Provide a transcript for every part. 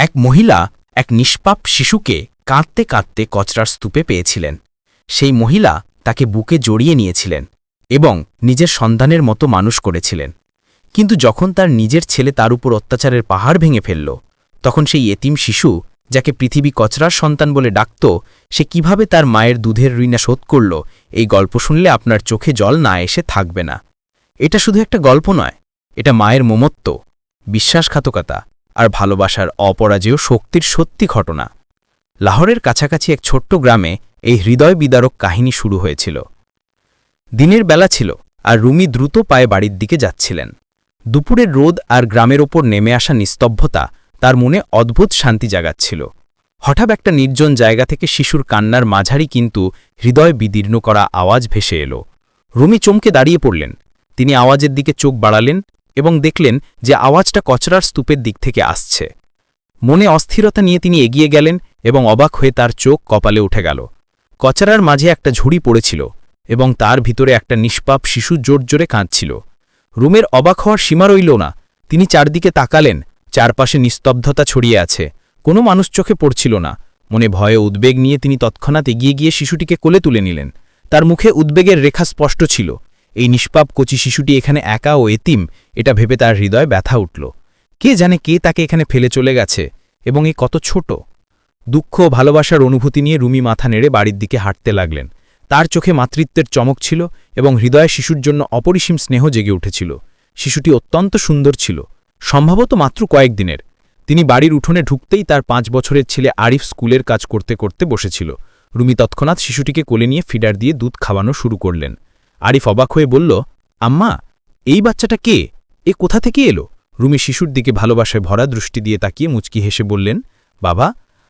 এক মহিলা এক নিষ্পাপ শিশুকে কাঁদতে কাঁদতে কচরার স্তূপে পেয়েছিলেন। সেই মহিলা তাকে বুকে জড়িয়ে নিয়েছিলেন এবং নিজের সন্ধানের মতো মানুষ করেছিলেন। কিন্তু যখন তার নিজের ছেলে তার উপর অত্যাচারের পাহাড় ভেঙে ফেলল, তখন সেই এতিম শিশু, যাকে পৃথিবী কচরার সন্তান বলে ডাকত, সে কীভাবে তার মায়ের দুধের ঋণা শোধ করল, এই গল্প শুনলে আপনার চোখে জল না এসে থাকবে না। এটা শুধু একটা গল্প নয়, এটা মায়ের মমত্ব, বিশ্বাসঘাতকতা। আর ভালোবাসার অপরাজেয় শক্তির সত্যি ঘটনা। লাহোরের কাছাকাছি এক ছোট্ট গ্রামে এই হৃদয় বিদারক কাহিনী শুরু হয়েছিল। দিনের বেলা ছিল আর রুমি দ্রুত পায়ে বাড়ির দিকে যাচ্ছিলেন। দুপুরের রোদ আর গ্রামের ওপর নেমে আসা নিস্তব্ধতা তার মনে অদ্ভুত শান্তি জাগাচ্ছিল। হঠাৎ একটা নির্জন জায়গা থেকে শিশুর কান্নার মাঝারি কিন্তু হৃদয় বিদীর্ণ করা আওয়াজ ভেসে এলো। রুমি চমকে দাঁড়িয়ে পড়লেন। তিনি আওয়াজের দিকে চোখ বাড়ালেন এবং দেখলেন যে আওয়াজটা কচরার স্তূপের দিক থেকে আসছে। মনে অস্থিরতা নিয়ে তিনি এগিয়ে গেলেন এবং অবাক হয়ে তার চোখ কপালে উঠে গেল। কচরার মাঝে একটা ঝুড়ি পড়েছিল এবং তার ভিতরে একটা নিষ্পাপ শিশু জোর জোরে কাঁদছিল। রুমের অবাক হওয়ার সীমা রইল না। তিনি চারদিকে তাকালেন, চারপাশে নিস্তব্ধতা ছড়িয়ে আছে। কোনো মানুষ চোখে পড়ছিল না। মনে ভয়ে উদ্বেগ নিয়ে তিনি তৎক্ষণাৎ এগিয়ে গিয়ে শিশুটিকে কোলে তুলে নিলেন। তার মুখে উদ্বেগের রেখা স্পষ্ট ছিল। এই নিষ্পাপ কচি শিশুটি এখানে একা ও এতিম। এটা ভেবে তার হৃদয় ব্যথা উঠল। কে জানে কে তাকে এখানে ফেলে চলে গেছে এবং এ কত ছোট? দুঃখ ভালোবাসার অনুভূতি নিয়ে রুমি মাথা নেড়ে বাড়ির দিকে হাঁটতে লাগলেন। তার চোখে মাতৃত্বের চমক ছিল এবং হৃদয়ে শিশুর জন্য অপরিসীম স্নেহ জেগে উঠেছিল। শিশুটি অত্যন্ত সুন্দর ছিল, সম্ভবত মাত্র কয়েকদিনের তিনি বাড়ির উঠোনে ঢুকতেই তার পাঁচ বছরের ছেলে আরিফ স্কুলের কাজ করতে করতে বসেছিল। রুমি তৎক্ষণাৎ শিশুটিকে কোলে নিয়ে ফিডার দিয়ে দুধ খাওয়ানো শুরু করলেন। আরিফ অবাক হয়ে বলল, আম্মা, এই বাচ্চাটা কে? এ কোথা থেকে এলো? রুমি শিশুর দিকে ভালোবাসায় ভরা দৃষ্টি দিয়ে তাকিয়ে মুচকি হেসে বললেন, বাবা,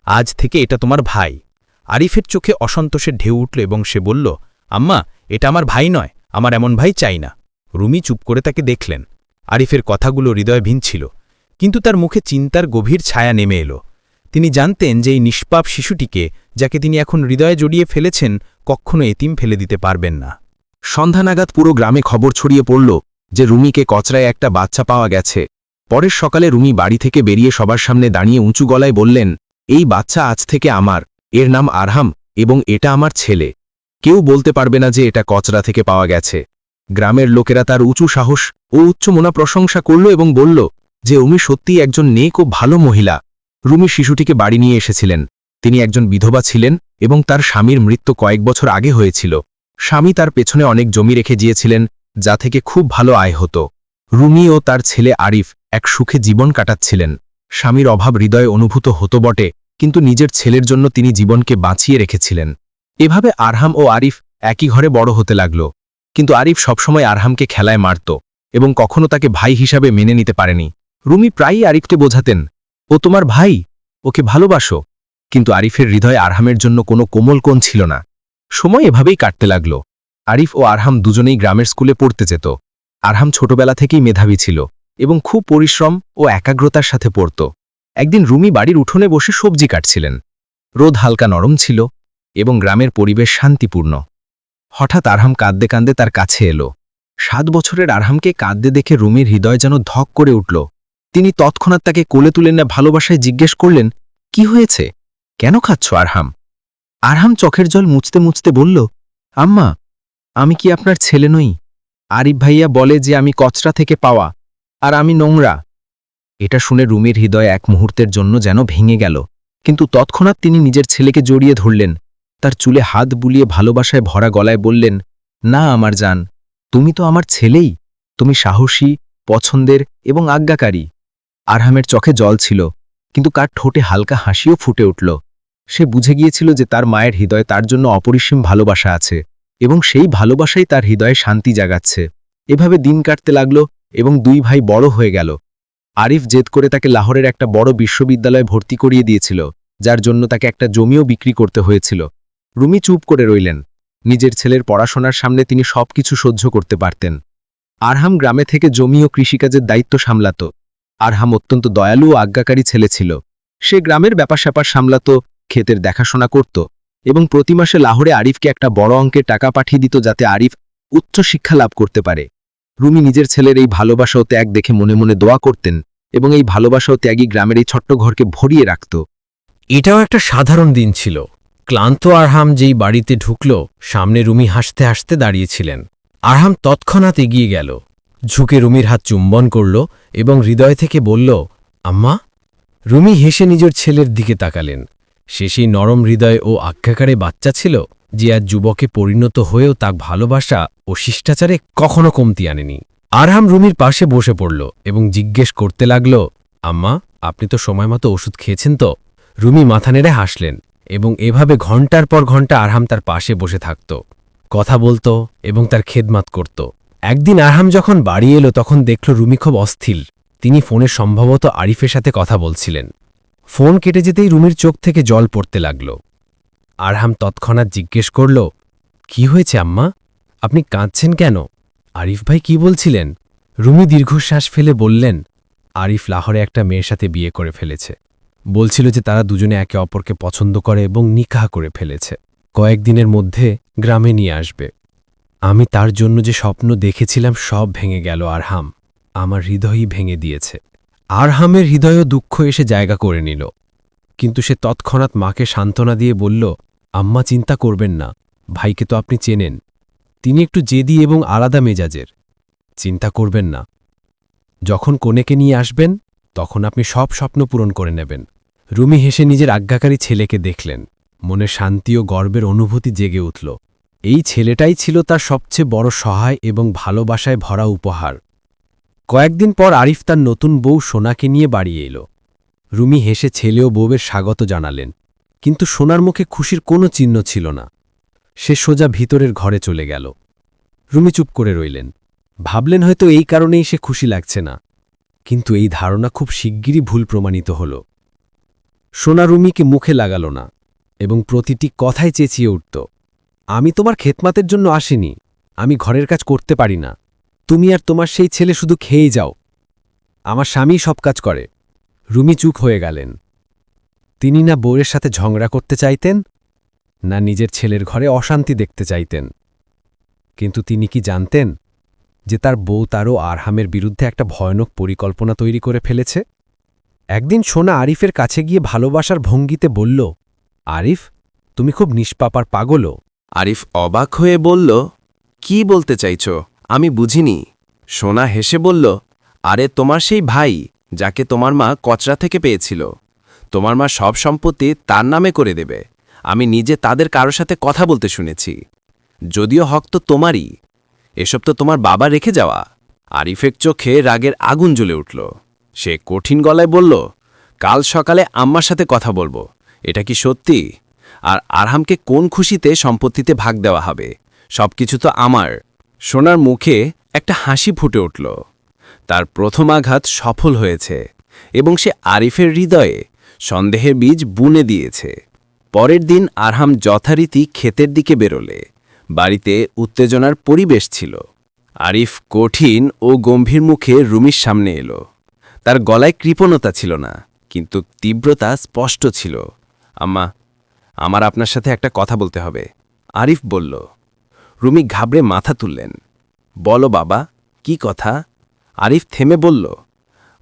আজ থেকে এটা তোমার ভাই। আরিফের চোখে অসন্তোষের ঢেউ উঠল এবং সে বলল, আম্মা, এটা আমার ভাই নয়, আমার এমন ভাই চাই না। রুমি চুপ করে তাকে দেখলেন। আরিফের কথাগুলো হৃদয় ভিন ছিল কিন্তু তার মুখে চিন্তার গভীর ছায়া নেমে এলো। তিনি জানতেন যে এই নিষ্পাপ শিশুটিকে, যাকে তিনি এখন হৃদয়ে জড়িয়ে ফেলেছেন, কখনো এতিম ফেলে দিতে পারবেন না। সন্ধ্যা নাগাদ পুরো গ্রামে খবর ছড়িয়ে পড়ল যে রুমিকে কচরায় একটা বাচ্চা পাওয়া গেছে। পরের সকালে রুমি বাড়ি থেকে বেরিয়ে সবার সামনে দাঁড়িয়ে উঁচু গলায় বললেন, এই বাচ্চা আজ থেকে আমার, এর নাম আরহাম, এবং এটা আমার ছেলে। কেউ বলতে পারবে না যে এটা কচরা থেকে পাওয়া গেছে। গ্রামের লোকেরা তার উঁচু সাহস ও উচ্চ মোনা প্রশংসা করল এবং বলল, যে উমি সত্যিই একজন নেক ও ভালো মহিলা। রুমি শিশুটিকে বাড়ি নিয়ে এসেছিলেন। তিনি একজন বিধবা ছিলেন এবং তার স্বামীর মৃত্যু কয়েক বছর আগে হয়েছিল। স্বামী তার পেছনে অনেক জমি রেখে গিয়েছিলেন যা থেকে খুব ভালো আয় হতো। রুমি ও তার ছেলে আরিফ এক সুখে জীবন কাটাচ্ছিলেন। স্বামীর অভাব হৃদয়ে অনুভূত হতো বটে, কিন্তু নিজের ছেলের জন্য তিনি জীবনকে বাঁচিয়ে রেখেছিলেন। এভাবে আরহাম ও আরিফ একই ঘরে বড় হতে লাগল। কিন্তু আরিফ সবসময় আরহামকে খেলায় মারত এবং কখনো তাকে ভাই হিসাবে মেনে নিতে পারেনি। রুমি প্রায়ই আরিফকে বোঝাতেন, ও তোমার ভাই? ওকে ভালোবাসো? কিন্তু আরিফের হৃদয়ে আরহামের জন্য কোনো কোমল কোণ ছিল না। সময় এভাবেই কাটতে লাগল। আরিফ ও আরহাম দুজনেই গ্রামের স্কুলে পড়তে যেত। আরহাম ছোটবেলা থেকেই মেধাবী ছিল এবং খুব পরিশ্রম ও একাগ্রতার সাথে পড়ত। একদিন রুমি বাড়ির উঠোনে বসে সবজি কাটছিলেন। রোদ হালকা নরম ছিল এবং গ্রামের পরিবেশ শান্তিপূর্ণ। হঠাৎ আরহাম কাঁদতে কাঁদতে তার কাছে এলো। সাত বছরের আরহামকে কাঁদতে দেখে রুমির হৃদয় যেন ধক করে উঠল। তিনি তৎক্ষণাৎ তাকে কোলে তুলে না ভালোবাসায় জিজ্ঞেস করলেন, কি হয়েছে? কেন খাচ্ছ আরহাম? আরহাম চোখের জল মুছতে মুছতে বলল, আম্মা আমি কি আপনার ছেলে নই? আরিফ ভাইয়া বলে যে আমি কচরা থেকে পাওয়া, আর আমি নোংরা। এটা শুনে রুমির হৃদয় এক মুহূর্তের জন্য যেন ভেঙে গেল। কিন্তু তৎক্ষণাৎ তিনি নিজের ছেলেকে জড়িয়ে ধরলেন। তার চুলে হাত বুলিয়ে ভালোবাসায় ভরা গলায় বললেন, না, আমার জান, তুমি তো আমার ছেলেই। তুমি সাহসী, পছন্দের এবং আজ্ঞাকারী। আরহামের চোখে জল ছিল, কিন্তু কার ঠোঁটে হালকা হাসিও ফুটে উঠল। সে বুঝে গিয়েছিল যে তার মায়ের হৃদয়ে তার জন্য অপরিসীম ভালোবাসা আছে। এবং সেই ভালোবাসাই তার হৃদয়ে শান্তি জাগাচ্ছে। এভাবে দিন কাটতে লাগল এবং দুই ভাই বড় হয়ে গেল। আরিফ জেদ করে তাকে লাহোরের একটা বড় বিশ্ববিদ্যালয়ে ভর্তি করিয়ে দিয়েছিল, যার জন্য তাকে একটা জমিও বিক্রি করতে হয়েছিল। রুমি চুপ করে রইলেন। নিজের ছেলের পড়াশোনার সামনে তিনি সবকিছু সহ্য করতে পারতেন। আরহাম গ্রামে থেকে জমি ও কৃষিকাজের দায়িত্ব সামলাত। আরহাম অত্যন্ত দয়ালু ও আজ্ঞাকারী ছেলে ছিল। সে গ্রামের ব্যাপার স্যাপার সামলাত, ক্ষেতের দেখাশোনা করত এবং প্রতি মাসে লাহোরে আরিফকে একটা বড় অঙ্কের টাকা পাঠিয়ে দিত যাতে আরিফ উচ্চ শিক্ষা লাভ করতে পারে। রুমি নিজের ছেলের এই ভালোবাসা ও ত্যাগ দেখে মনে মনে দোয়া করতেন এবং এই ভালোবাসা ও ত্যাগী গ্রামের এই ছোট্ট ঘরকে ভরিয়ে রাখত। এটাও একটা সাধারণ দিন ছিল। ক্লান্ত আরহাম যেই বাড়িতে ঢুকল, সামনে রুমি হাসতে হাসতে দাঁড়িয়েছিলেন। আরহাম তৎক্ষণাৎ এগিয়ে গেল। ঝুঁকে রুমির হাত চুম্বন করল এবং হৃদয় থেকে বলল, আম্মা। রুমি হেসে নিজের ছেলের দিকে তাকালেন। সে সেই নরম হৃদয় ও আজ্ঞাকারে বাচ্চা ছিল যে আজ যুবকে পরিণত হয়েও তাক ভালোবাসা ও শিষ্টাচারে কখনো কমতি আনেনি। আরহাম রুমির পাশে বসে পড়ল এবং জিজ্ঞেস করতে লাগল, আম্মা, আপনি তো সময়মতো ওষুধ খেয়েছেন তো? রুমি মাথা নেড়ে হাসলেন এবং এভাবে ঘণ্টার পর ঘণ্টা আরহাম তার পাশে বসে থাকত। কথা বলত এবং তার খেদমাত করত। একদিন আরহাম যখন বাড়ি এলো তখন দেখল রুমি খুব অস্থির। তিনি ফোনে সম্ভবত আরিফের সাথে কথা বলছিলেন। ফোন কেটে যেতেই রুমির চোখ থেকে জল পড়তে লাগল। আরহাম তৎক্ষণাৎ জিজ্ঞেস করল, কি হয়েছে আম্মা? আপনি কাঁদছেন কেন? আরিফ ভাই কি বলছিলেন? রুমি দীর্ঘশ্বাস ফেলে বললেন, আরিফ লাহরে একটা মেয়ের সাথে বিয়ে করে ফেলেছে। বলছিল যে তারা দুজনে একে অপরকে পছন্দ করে এবং নিকাহ করে ফেলেছে। কয়েকদিনের মধ্যে গ্রামে নিয়ে আসবে। আমি তার জন্য যে স্বপ্ন দেখেছিলাম সব ভেঙে গেল আরহাম। আমার হৃদয়ই ভেঙে দিয়েছে। আরহামের হৃদয়ও দুঃখ এসে জায়গা করে নিল। কিন্তু সে তৎক্ষণাৎ মাকে সান্ত্বনা দিয়ে বলল, আম্মা, চিন্তা করবেন না, ভাইকে তো আপনি চেনেন। তিনি একটু জেদি এবং আলাদা মেজাজের। চিন্তা করবেন না। যখন কনেকে নিয়ে আসবেন, তখন আপনি সব স্বপ্ন পূরণ করে নেবেন। রুমি হেসে নিজের আজ্ঞাকারী ছেলেকে দেখলেন। মনে শান্তি ও গর্বের অনুভূতি জেগে উঠল। এই ছেলেটাই ছিল তার সবচেয়ে বড় সহায় এবং ভালোবাসায় ভরা উপহার। কয়েকদিন পর আরিফ তার নতুন বউ সোনাকে নিয়ে বাড়ি এল। রুমি হেসে ছেলে ও বউয়ের স্বাগত জানালেন, কিন্তু সোনার মুখে খুশির কোনো চিহ্ন ছিল না। সে সোজা ভিতরের ঘরে চলে গেল। রুমি চুপ করে রইলেন। ভাবলেন হয়তো এই কারণেই সে খুশি লাগছে না, কিন্তু এই ধারণা খুব শিগগিরই ভুল প্রমাণিত হল। সোনা রুমিকে মুখে লাগাল না এবং প্রতিটি কথায় চেঁচিয়ে উঠত, আমি তোমার খেতমাতের জন্য আসিনি, আমি ঘরের কাজ করতে পারি না তুমি আর তোমার সেই ছেলে শুধু খেয়েই যাও। আমার স্বামী সব কাজ করে। রুমি চুপ হয়ে গেলেন। তিনি না বউয়ের সাথে ঝগড়া করতে চাইতেন, না নিজের ছেলের ঘরে অশান্তি দেখতে চাইতেন। কিন্তু তিনি কি জানতেন যে তার বউ তারও আরহামের বিরুদ্ধে একটা ভয়ানক পরিকল্পনা তৈরি করে ফেলেছে? একদিন সোনা আরিফের কাছে গিয়ে ভালোবাসার ভঙ্গিতে বলল, আরিফ, তুমি খুব নিষ্পাপার পাগলও। আরিফ অবাক হয়ে বলল, কি বলতে চাইছ? আমি বুঝিনি। সোনা হেসে বলল, আরে তোমার সেই ভাই, যাকে তোমার মা কচরা থেকে পেয়েছিল। তোমার মা সব সম্পত্তি তার নামে করে দেবে। আমি নিজে তাদের কারও সাথে কথা বলতে শুনেছি। যদিও হক তো তোমারই। এসব তো তোমার বাবা রেখে যাওয়া। আরিফের চোখে রাগের আগুন জ্বলে উঠল। সে কঠিন গলায় বলল, কাল সকালে আম্মার সাথে কথা বলব। এটা কি সত্যি? আর আরহামকে কোন খুশিতে সম্পত্তিতে ভাগ দেওয়া হবে? সবকিছু তো আমার। সোনার মুখে একটা হাসি ফুটে উঠল। তার প্রথম আঘাত সফল হয়েছে এবং সে আরিফের হৃদয়ে সন্দেহের বীজ বুনে দিয়েছে। পরের দিন আরহাম যথারীতি ক্ষেতের দিকে বেরোলে। বাড়িতে উত্তেজনার পরিবেশ ছিল। আরিফ কঠিন ও গম্ভীর মুখে রুমির সামনে এলো। তার গলায় কৃপণতা ছিল না, কিন্তু তীব্রতা স্পষ্ট ছিল। আম্মা, আমার আপনার সাথে একটা কথা বলতে হবে। আরিফ বলল রুমি ঘাবড়ে মাথা তুললেন। বলো বাবা, কি কথা? আরিফ থেমে বলল,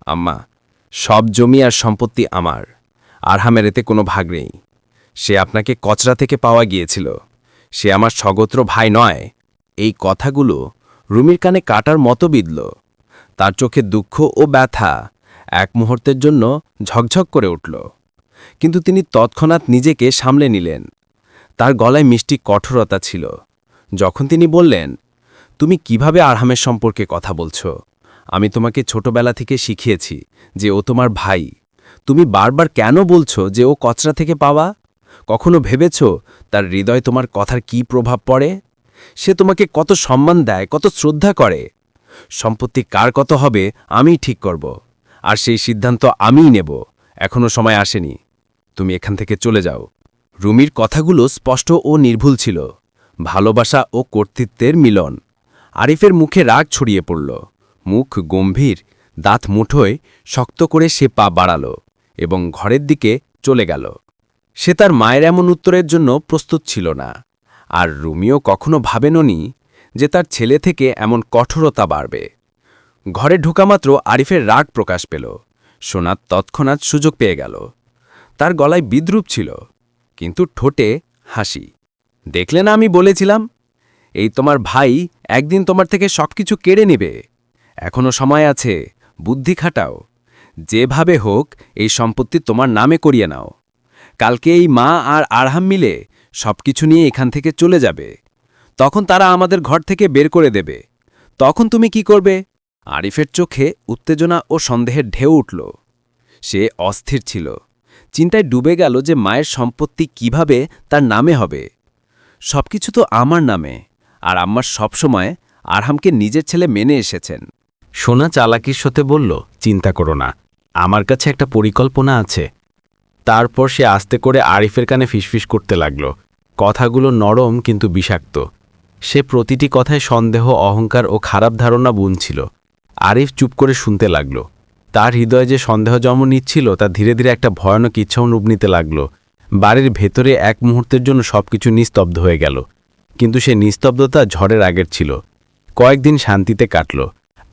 আম্মা, সব জমি আর সম্পত্তি আমার। আরহামের এতে কোনো ভাগ নেই। সে আপনাকে কচরা থেকে পাওয়া গিয়েছিল। সে আমার স্বগোত্র ভাই নয়। এই কথাগুলো রুমির কানে কাটার মতো বিঁধল। তার চোখে দুঃখ ও ব্যথা এক মুহূর্তের জন্য ঝকঝক করে উঠল। কিন্তু তিনি তৎক্ষণাৎ নিজেকে সামলে নিলেন। তার গলায় মিষ্টি কঠোরতা ছিল। যখন তিনি বললেন, তুমি কীভাবে আরহামের সম্পর্কে কথা বলছো? আমি তোমাকে ছোটবেলা থেকে শিখিয়েছি যে ও তোমার ভাই। তুমি বারবার কেন বলছো যে ও কচরা থেকে পাওয়া? কখনো ভেবেছ তার হৃদয় তোমার কথার কি প্রভাব পড়ে? সে তোমাকে কত সম্মান দেয়, কত শ্রদ্ধা করে? সম্পত্তি কার কত হবে আমিই ঠিক করব। আর সেই সিদ্ধান্ত আমিই নেব। এখনও সময় আসেনি। তুমি এখান থেকে চলে যাও। রুমির কথাগুলো স্পষ্ট ও নির্ভুল ছিল। ভালোবাসা ও কর্তৃত্বের মিলন। আরিফের মুখে রাগ ছড়িয়ে পড়ল। মুখ গম্ভীর, দাঁত মুঠোয় শক্ত করে সে পা বাড়াল এবং ঘরের দিকে চলে গেল। সে তার মায়ের এমন উত্তরের জন্য প্রস্তুত ছিল না। আর রুমিও কখনো ভাবেননি যে তার ছেলে থেকে এমন কঠোরতা বাড়বে। ঘরে ঢোকামাত্র আরিফের রাগ প্রকাশ পেল। সোনা তৎক্ষণাৎ সুযোগ পেয়ে গেল। তার গলায় বিদ্রুপ ছিল, কিন্তু ঠোঁটে হাসি। দেখলে না আমি বলেছিলাম? এই তোমার ভাই একদিন তোমার থেকে সবকিছু কেড়ে নেবে। এখনও সময় আছে, বুদ্ধি খাটাও। যেভাবে হোক, এই সম্পত্তি তোমার নামে করিয়ে নাও। কালকে এই মা আর আরহাম মিলে সবকিছু নিয়ে এখান থেকে চলে যাবে। তখন তারা আমাদের ঘর থেকে বের করে দেবে। তখন তুমি কি করবে? আরিফের চোখে উত্তেজনা ও সন্দেহের ঢেউ উঠল। সে অস্থির ছিল। চিন্তায় ডুবে গেল যে মায়ের সম্পত্তি কীভাবে তার নামে হবে। সবকিছু তো আমার নামে, আর আম্মার সবসময় আরহামকে নিজের ছেলে মেনে এসেছেন। সোনা চালাকির সাথে বলল, চিন্তা করো না, আমার কাছে একটা পরিকল্পনা আছে। তারপর সে আস্তে করে আরিফের কানে ফিসফিস করতে লাগল। কথাগুলো নরম কিন্তু বিষাক্ত। সে প্রতিটি কথায় সন্দেহ, অহংকার ও খারাপ ধারণা বুনছিল। আরিফ চুপ করে শুনতে লাগল। তার হৃদয়ে যে সন্দেহ জন্ম নিচ্ছিল, তা ধীরে ধীরে একটা ভয়ানক ইচ্ছাও রূপ নিতে লাগল। বাড়ির ভেতরে এক মুহূর্তের জন্য সবকিছু নিস্তব্ধ হয়ে গেল। কিন্তু সে নিস্তব্ধতা ঝড়ের আগের ছিল। কয়েকদিন শান্তিতে কাটল।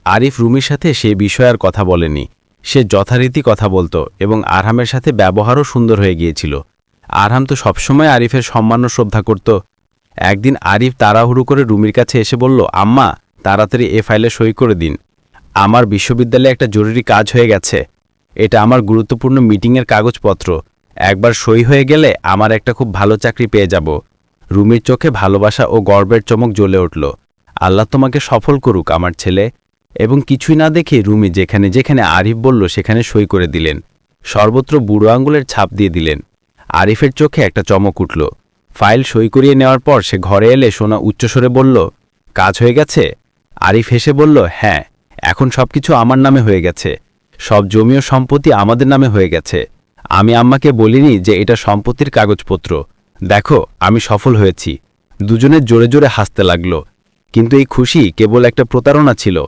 আরিফ রুমির সাথে সে বিষয়ে আর কথা বলেনি। সে যথারীতি কথা বলতো এবং আরহামের সাথে ব্যবহারও সুন্দর হয়ে গিয়েছিল। আরহাম তো সবসময় আরিফের সম্মান ও শ্রদ্ধা করত। একদিন আরিফ তাড়াহুড়ো করে রুমির কাছে এসে বলল, আম্মা, তাড়াতাড়ি এ ফাইলে সই করে দিন। আমার বিশ্ববিদ্যালয়ে একটা জরুরি কাজ হয়ে গেছে। এটা আমার গুরুত্বপূর্ণ মিটিংয়ের কাগজপত্র। একবার সই হয়ে গেলে আমার একটা খুব ভালো চাকরি পেয়ে যাব। রুমির চোখে ভালোবাসা ও গর্বের চমক জ্বলে উঠল। আল্লাহ তোমাকে সফল করুক, আমার ছেলে। এবং কিছুই না দেখে রুমি যেখানে যেখানে আরিফ বলল, সেখানে সই করে দিলেন। সর্বত্র বুড়ো আঙ্গুলের ছাপ দিয়ে দিলেন। আরিফের চোখে একটা চমক উঠল। ফাইল সই করিয়ে নেওয়ার পর সে ঘরে এলে সোনা উচ্চস্বরে বলল, কাজ হয়ে গেছে? আরিফ হেসে বলল হ্যাঁ এখন সবকিছু আমার নামে হয়ে গেছে। সব জমি ও সম্পত্তি আমাদের নামে হয়ে গেছে। আমি আম্মাকে বলিনি যে এটা সম্পত্তির কাগজপত্র। দেখো, আমি সফল হয়েছি। দুজনে জোরে জোরে হাসতে লাগল। কিন্তু এই খুশি কেবল একটা প্রতারণা ছিল।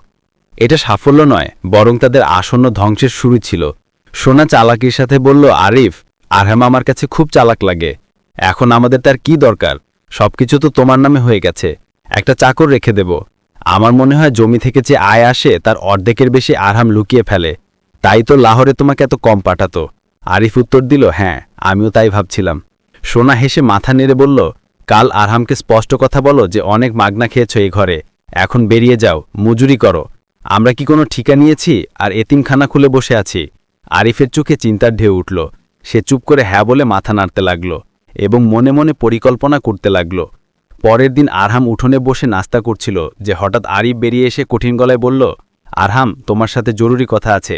এটা সাফল্য নয়, বরং তাদের আসন্ন ধ্বংসের শুরু ছিল। সোনা চালাকির সাথে বলল, আরিফ, আরহাম আমার কাছে খুব চালাক লাগে। এখন আমাদের তার কি দরকার? সবকিছু তো তোমার নামে হয়ে গেছে। একটা চাকর রেখে দেব। আমার মনে হয় জমি থেকে যে আয় আসে, তার অর্ধেকের বেশি আরহাম লুকিয়ে ফেলে। তাই তো লাহোরে তোমাকে এত কম পাঠাতো। আরিফ উত্তর দিল হ্যাঁ আমিও তাই ভাবছিলাম। সোনা হেসে মাথা নেড়ে বলল, কাল আরহামকে স্পষ্ট কথা বলো যে অনেক মাগনা খেয়েছ এই ঘরে। এখন বেরিয়ে যাও, মজুরি করো। আমরা কি কোনো ঠিকা নিয়েছি? আর এতিমখানা খুলে বসে আছি। আরিফের চোখে চিন্তার ঢেউ উঠল। সে চুপ করে হ্যাঁ বলে মাথা নাড়তে লাগল এবং মনে মনে পরিকল্পনা করতে লাগল। পরের দিন আরহাম উঠোনে বসে নাস্তা করছিল যে হঠাৎ আরিফ বেরিয়ে এসে কঠিন গলায় বলল, আরহাম, তোমার সাথে জরুরি কথা আছে।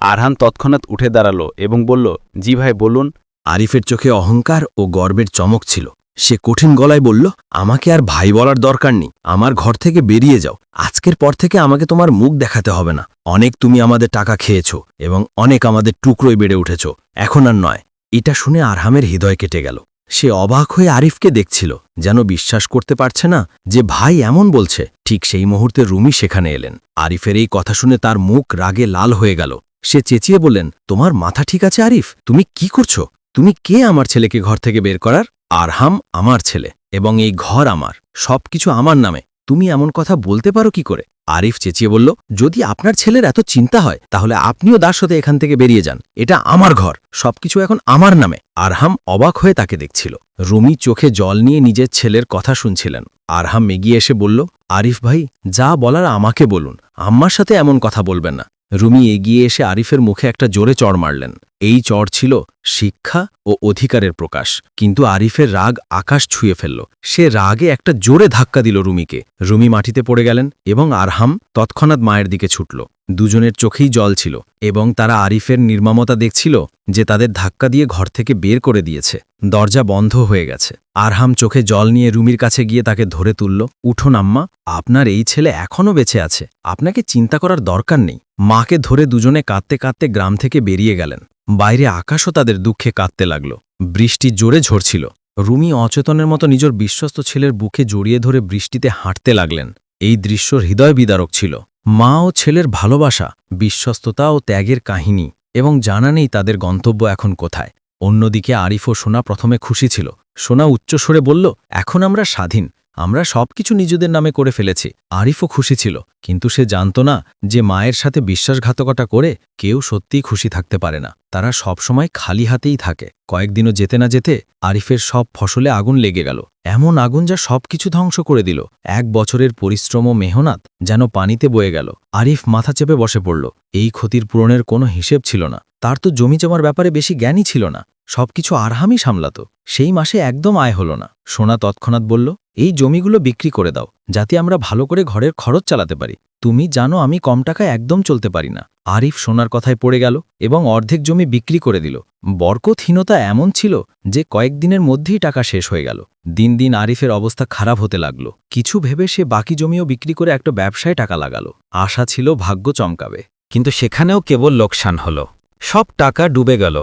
আরহাম তৎক্ষণাৎ উঠে দাঁড়াল এবং বলল, জি ভাই, বলুন। আরিফের চোখে অহংকার ও গর্বের চমক ছিল। সে কঠিন গলায় বলল, আমাকে আর ভাই বলার দরকার নেই। আমার ঘর থেকে বেরিয়ে যাও। আজকের পর থেকে আমাকে তোমার মুখ দেখাতে হবে না। অনেক তুমি আমাদের টাকা খেয়েছ এবং অনেক আমাদের টুকরোয় বেড়ে উঠেছ। এখন আর নয়। এটা শুনে আরহামের হৃদয় কেটে গেল। সে অবাক হয়ে আরিফকে দেখছিল, যেন বিশ্বাস করতে পারছে না যে ভাই এমন বলছে। ঠিক সেই মুহূর্তে রুমি সেখানে এলেন। আরিফের এই কথা শুনে তার মুখ রাগে লাল হয়ে গেল। সে চেঁচিয়ে বললেন, তোমার মাথা ঠিক আছে, আরিফ? তুমি কি করছ? তুমি কে আমার ছেলেকে ঘর থেকে বের করার? আরহাম আমার ছেলে এবং এই ঘর আমার, সবকিছু আমার নামে। তুমি এমন কথা বলতে পারো কি করে? আরিফ চেঁচিয়ে বলল, যদি আপনার ছেলের এত চিন্তা হয়, তাহলে আপনিও দাস হতে এখান থেকে বেরিয়ে যান। এটা আমার ঘর, সবকিছু এখন আমার নামে। আরহাম অবাক হয়ে তাকে দেখছিল। রুমি চোখে জল নিয়ে নিজের ছেলের কথা শুনছিলেন। আরহাম এগিয়ে এসে বলল, আরিফ ভাই, যা বলার আমাকে বলুন। আম্মার সাথে এমন কথা বলবেন না। রুমি এগিয়ে এসে আরিফের মুখে একটা জোরে চড় মারলেন। এই চড় ছিল শিক্ষা ও অধিকারের প্রকাশ। কিন্তু আরিফের রাগ আকাশ ছুঁয়ে ফেলল। সে রাগে একটা জোরে ধাক্কা দিল রুমিকে। রুমি মাটিতে পড়ে গেলেন এবং আরহাম তৎক্ষণাৎ মায়ের দিকে ছুটল। দুজনের চোখেই জল ছিল এবং তারা আরিফের নির্মমতা দেখছিল যে তাদের ধাক্কা দিয়ে ঘর থেকে বের করে দিয়েছে। দরজা বন্ধ হয়ে গেছে। আরহাম চোখে জল নিয়ে রুমির কাছে গিয়ে তাকে ধরে তুলল উঠোন আম্মা আপনার এই ছেলে এখনও বেঁচে আছে। আপনাকে চিন্তা করার দরকার নেই। মাকে ধরে দুজনে কাঁদতে কাঁদতে গ্রাম থেকে বেরিয়ে গেলেন। বাইরে আকাশও তাদের দুঃখে কাঁদতে লাগল। বৃষ্টি জোরে ঝরছিল। রুমি অচেতনের মতো নিজের বিশ্বস্ত ছেলের বুকে জড়িয়ে ধরে বৃষ্টিতে হাঁটতে লাগলেন। এই দৃশ্য হৃদয় বিদারক ছিল। মা ও ছেলের ভালোবাসা, বিশ্বস্ততা ও ত্যাগের কাহিনী এবং জানা নেই তাদের গন্তব্য এখন কোথায়। অন্যদিকে আরিফ ও সোনা প্রথমে খুশি ছিল। সোনা উচ্চস্বরে বলল, এখন আমরা স্বাধীন। আমরা সবকিছু নিজেদের নামে করে ফেলেছি। আরিফও খুশি ছিল, কিন্তু সে জানত না যে মায়ের সাথে বিশ্বাসঘাতকতা করে কেউ সত্যিই খুশি থাকতে পারে না। তারা সবসময় খালি হাতেই থাকে। কয়েকদিনও যেতে না যেতে আরিফের সব ফসলে আগুন লেগে গেল। এমন আগুন যা সবকিছু ধ্বংস করে দিল। এক বছরের পরিশ্রম ও মেহনত যেন পানিতে বয়ে গেল। আরিফ মাথা চেপে বসে পড়ল। এই ক্ষতির পূরণের কোনো হিসেব ছিল না। তার তো জমি জমার ব্যাপারে বেশি জ্ঞানই ছিল না। সবকিছু আরহামই সামলাত। সেই মাসে একদম আয় হলো না। সোনা তৎক্ষণাৎ বলল এই জমিগুলো বিক্রি করে দাও, যাতে আমরা ভালো করে ঘরের খরচ চালাতে পারি। তুমি জানো আমি কম টাকায় একদম চলতে পারি না। আরিফ সোনার কথায় পড়ে গেল এবং অর্ধেক জমি বিক্রি করে দিল। বরকতহীনতা এমন ছিল যে কয়েকদিনের মধ্যেই টাকা শেষ হয়ে গেল। দিন দিন আরিফের অবস্থা খারাপ হতে লাগল। কিছু ভেবে সে বাকি জমিও বিক্রি করে একটা ব্যবসায় টাকা লাগালো। আশা ছিল ভাগ্য চমকাবে। কিন্তু সেখানেও কেবল লোকসান হল। সব টাকা ডুবে গেল।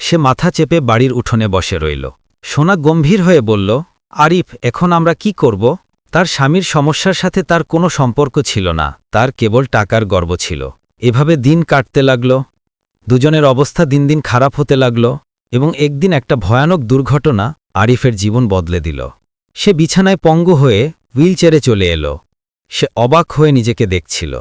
সে মাথা চেপে বাড়ির উঠোনে বসে রইল। সোনা গম্ভীর হয়ে বলল আরিফ, এখন আমরা কি করব? তার স্বামীর সমস্যার সাথে তার কোনো সম্পর্ক ছিল না, তার কেবল টাকার গর্ব ছিল। এভাবে দিন কাটতে লাগল, দুজনের অবস্থা দিন দিন খারাপ হতে লাগল, এবং একদিন একটা ভয়ানক দুর্ঘটনা আরিফের জীবন বদলে দিল। সে বিছানায় পঙ্গু হয়ে হুইলচেয়ারে চলে এলো। সে অবাক হয়ে নিজেকে দেখছিল।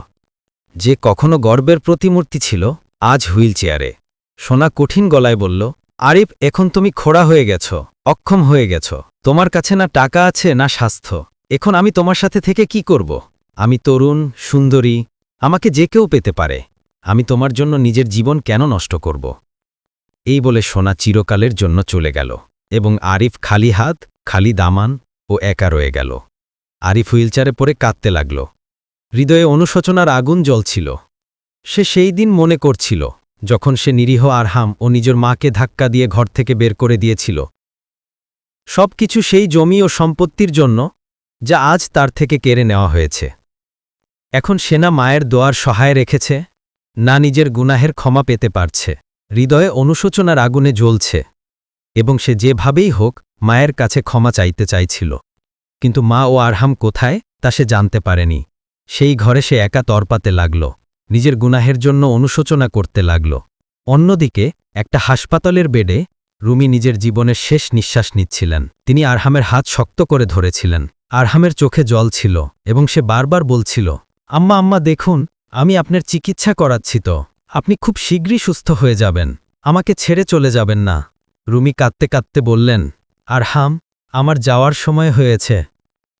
যে কখনো গর্বের প্রতিমূর্তি ছিল, আজ হুইলচেয়ারে। সোনা কঠিন গলায় বলল, আরিফ, এখন তুমি খোড়া হয়ে গেছ। অক্ষম হয়ে গেছ। তোমার কাছে না টাকা আছে, না স্বাস্থ্য। এখন আমি তোমার সাথে থেকে কি করব? আমি তরুণ, সুন্দরী, আমাকে যে কেউ পেতে পারে। আমি তোমার জন্য নিজের জীবন কেন নষ্ট করব? এই বলে সোনা চিরকালের জন্য চলে গেল, এবং আরিফ খালি হাত, খালি দামান ও একা রয়ে গেল। আরিফ হুইলচারে পরে কাঁদতে লাগল। হৃদয়ে অনুশোচনার আগুন জ্বলছিল। সে সেই দিন মনে করছিল, যখন সে নিরীহ আরহাম ও নিজের মাকে ধাক্কা দিয়ে ঘর থেকে বের করে দিয়েছিল। সবকিছু সেই জমি ও সম্পত্তির জন্য, যা আজ তার থেকে কেড়ে নেওয়া হয়েছে। এখন সেনা মায়ের দোয়ার সহায় রেখেছে, না নিজের গুনাহের ক্ষমা পেতে পারছে। হৃদয়ে অনুশোচনার আগুনে জ্বলছে, এবং সে যেভাবেই হোক মায়ের কাছে ক্ষমা চাইতে চাইছিল। কিন্তু মা ও আরহাম কোথায়, তা সে জানতে পারেনি। সেই ঘরে সে একা তরপাতে লাগল, নিজের গুনাহের জন্য অনুশোচনা করতে লাগল। অন্যদিকে, একটা হাসপাতালের বেডে রুমি নিজের জীবনের শেষ নিঃশ্বাস নিচ্ছিলেন। তিনি আরহামের হাত শক্ত করে ধরেছিলেন। আরহামের চোখে জল ছিল এবং সে বারবার বলছিল, আম্মা আম্মা, দেখুন, আমি আপনার চিকিৎসা করাচ্ছি তো। আপনি খুব শীঘ্রই সুস্থ হয়ে যাবেন। আমাকে ছেড়ে চলে যাবেন না। রুমি কাঁদতে কাঁদতে বললেন, আরহাম, আমার যাওয়ার সময় হয়েছে।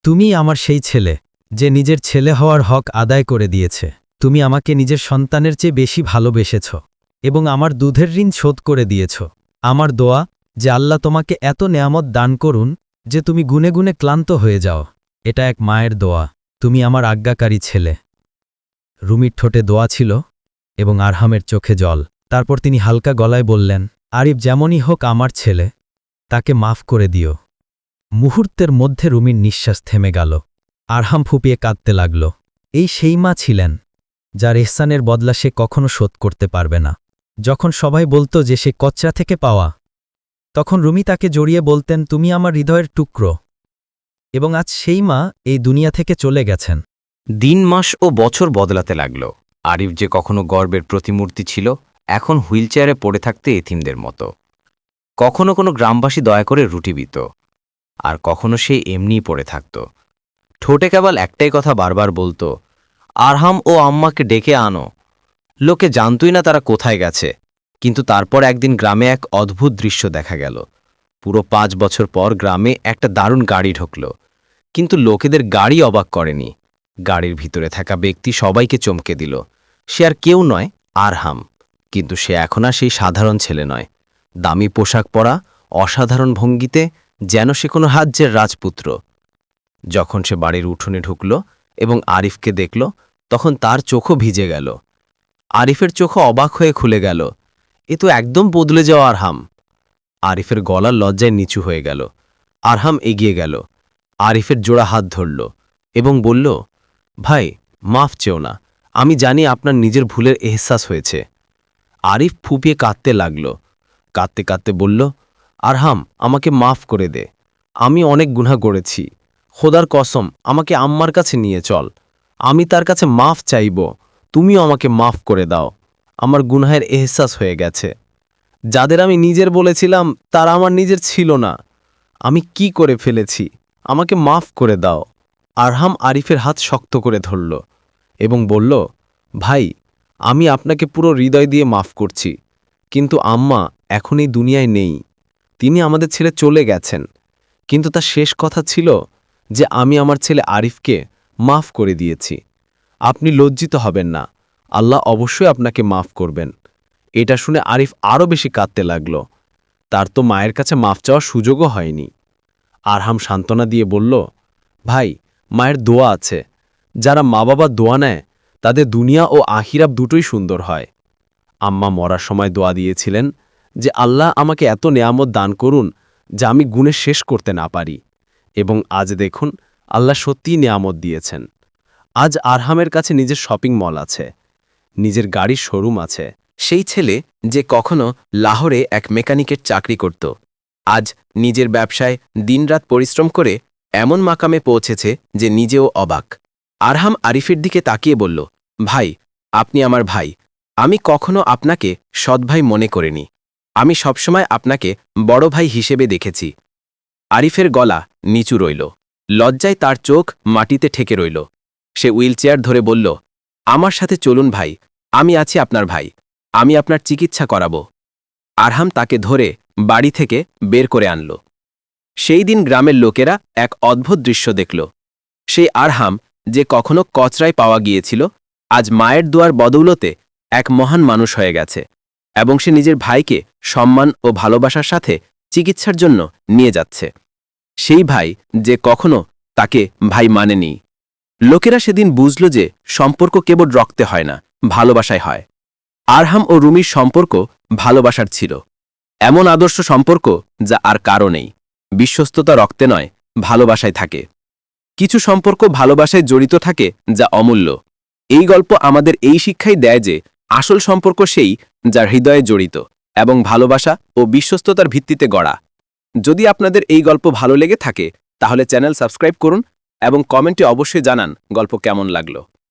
তুমি আমার সেই ছেলে, যে নিজের ছেলে হওয়ার হক আদায় করে দিয়েছে। তুমি আমাকে নিজের সন্তানের চেয়ে বেশি ভালোবেসেছ এবং আমার দুধের ঋণ শোধ করে দিয়েছ। আমার দোয়া যে আল্লাহ তোমাকে এত নেয়ামত দান করুন যে তুমি গুনে গুনে ক্লান্ত হয়ে যাও। এটা এক মায়ের দোয়া। তুমি আমার আজ্ঞাকারী ছেলে। রুমির ঠোঁটে দোয়া ছিল এবং আরহামের চোখে জল। তারপর তিনি হালকা গলায় বললেন, আরিফ, যেমনই হোক আমার ছেলে, তাকে মাফ করে দিও। মুহূর্তের মধ্যে রুমির নিঃশ্বাস থেমে গেল। আরহাম ফুপিয়ে কাঁদতে লাগল। এই সেই মা ছিলেন, যার এহসানের বদলা সে কখনো শোধ করতে পারবে না। যখন সবাই বলতো যে সে কচ্চা থেকে পাওয়া, তখন রুমি তাকে জড়িয়ে বলতেন, তুমি আমার হৃদয়ের টুকরো। এবং আজ সেই মা এই দুনিয়া থেকে চলে গেছেন। দিন, মাস ও বছর বদলাতে লাগল। আরিফ যে কখনো গর্বের প্রতিমূর্তি ছিল, এখন হুইলচেয়ারে পড়ে থাকতে এথিমদের মতো। কখনো কোনো গ্রামবাসী দয়া করে রুটি বিত, আর কখনো সে এমনিই পড়ে থাকত। ঠোঁটে কেবল একটাই কথা বারবার বলতো, আরহাম ও আম্মাকে ডেকে আনো লোকে জানতই না তারা কোথায় গেছে। কিন্তু তারপর একদিন গ্রামে এক অদ্ভুত দৃশ্য দেখা গেল। পুরো পাঁচ বছর পর গ্রামে একটা দারুণ গাড়ি ঢুকল। কিন্তু লোকেদের গাড়ি অবাক করেনি। গাড়ির ভিতরে থাকা ব্যক্তি সবাইকে চমকে দিল। সে আর কেউ নয়, আরহাম। কিন্তু সে এখন আর সেই সাধারণ ছেলে নয়। দামি পোশাক পরা, অসাধারণ ভঙ্গিতে, যেন সে কোনো হাজ্যের রাজপুত্র। যখন সে বাড়ির উঠোনে ঢুকল এবং আরিফকে দেখল, তখন তার চোখও ভিজে গেল। আরিফের চোখও অবাক হয়ে খুলে গেল। এ তো একদম বদলে যাওয়া আরহাম। আরিফের গলার লজ্জায় নিচু হয়ে গেল। আরহাম এগিয়ে গেল। আরিফের জোড়া হাত ধরল এবং বলল, ভাই, মাফ চেও না। আমি জানি আপনার নিজের ভুলের এহসাস হয়েছে আরিফ ফুপিয়ে কাঁদতে লাগল। কাঁদতে কাঁদতে বলল, আরহাম, আমাকে মাফ করে দে। আমি অনেক গুনাহ করেছি। খোদার কসম, আমাকে আম্মার কাছে নিয়ে চল। আমি তার কাছে মাফ চাইব। তুমিও আমাকে মাফ করে দাও। আমার গুনাহের এহসাস হয়ে গেছে। যাদের আমি নিজের বলেছিলাম, তারা আমার নিজের ছিল না। আমি কি করে ফেলেছি? আমাকে মাফ করে দাও। আরহাম আরিফের হাত শক্ত করে ধরল এবং বলল, ভাই, আমি আপনাকে পুরো হৃদয় দিয়ে মাফ করছি, কিন্তু আম্মা এখন এই দুনিয়ায় নেই। তিনি আমাদের ছেলে চলে গেছেন। কিন্তু তার শেষ কথা ছিল যে, আমি আমার ছেলে আরিফকে মাফ করে দিয়েছি। আপনি লজ্জিত হবেন না। আল্লাহ অবশ্যই আপনাকে মাফ করবেন। এটা শুনে আরিফ আরও বেশি কাঁদতে লাগল। তার তো মায়ের কাছে মাফ চাওয়ার সুযোগও হয়নি। আরহাম সান্ত্বনা দিয়ে বলল, ভাই, মায়ের দোয়া আছে। যারা মা বাবা দোয়া নেয়, তাদের দুনিয়া ও আহিরাব দুটোই সুন্দর হয়। আম্মা মরার সময় দোয়া দিয়েছিলেন যে, আল্লাহ আমাকে এত নেয়ামত দান করুন যা আমি গুণে শেষ করতে না পারি। এবং আজ দেখুন, আল্লাহ সত্যিই নেয়ামত দিয়েছেন। আজ আরহামের কাছে নিজের শপিং মল আছে। নিজের গাড়ির শোরুম আছে। সেই ছেলে যে কখনো লাহোরে এক মেকানিকের চাকরি করত। আজ নিজের ব্যবসায় দিনরাত পরিশ্রম করে এমন মাকামে পৌঁছেছে যে নিজেও অবাক। আরহাম আরিফের দিকে তাকিয়ে বলল, ভাই, আপনি আমার ভাই। আমি কখনো আপনাকে সৎভাই মনে করিনি। আমি সবসময় আপনাকে বড় ভাই হিসেবে দেখেছি। আরিফের গলা নিচু রইল। লজ্জায় তার চোখ মাটিতে ঠেকে রইল। সে হুইলচেয়ার ধরে বলল, আমার সাথে চলুন ভাই, আমি আছি আপনার ভাই, আমি আপনার চিকিৎসা করাব। আরহাম তাকে ধরে বাড়ি থেকে বের করে আনল। সেই দিন গ্রামের লোকেরা এক অদ্ভুত দৃশ্য দেখল। সেই আরহাম যে কখনো কচরায় পাওয়া গিয়েছিল, আজ মায়ের দুয়ার বদৌলতে এক মহান মানুষ হয়ে গেছে এবং সে নিজের ভাইকে সম্মান ও ভালোবাসার সাথে চিকিৎসার জন্য নিয়ে যাচ্ছে। সেই ভাই যে কখনো তাকে ভাই মানেনি। লোকেরা সেদিন বুঝল যে সম্পর্ক কেবল রক্তে হয় না, ভালোবাসায় হয়। আরহাম ও রুমির সম্পর্ক ভালোবাসার ছিল। এমন আদর্শ সম্পর্ক যা আর কারও নেই। বিশ্বস্ততা রক্তে নয়, ভালোবাসায় থাকে। কিছু সম্পর্ক ভালোবাসায় জড়িত থাকে যা অমূল্য। এই গল্প আমাদের এই শিক্ষাই দেয় যে আসল সম্পর্ক সেই যা হৃদয়ে জড়িত এবং ভালোবাসা ও বিশ্বস্ততার ভিত্তিতে গড়া। যদি আপনাদের এই গল্প ভালো লেগে থাকে, তাহলে চ্যানেল সাবস্ক্রাইব করুন এবং কমেন্টে অবশ্যই জানান গল্প কেমন লাগল।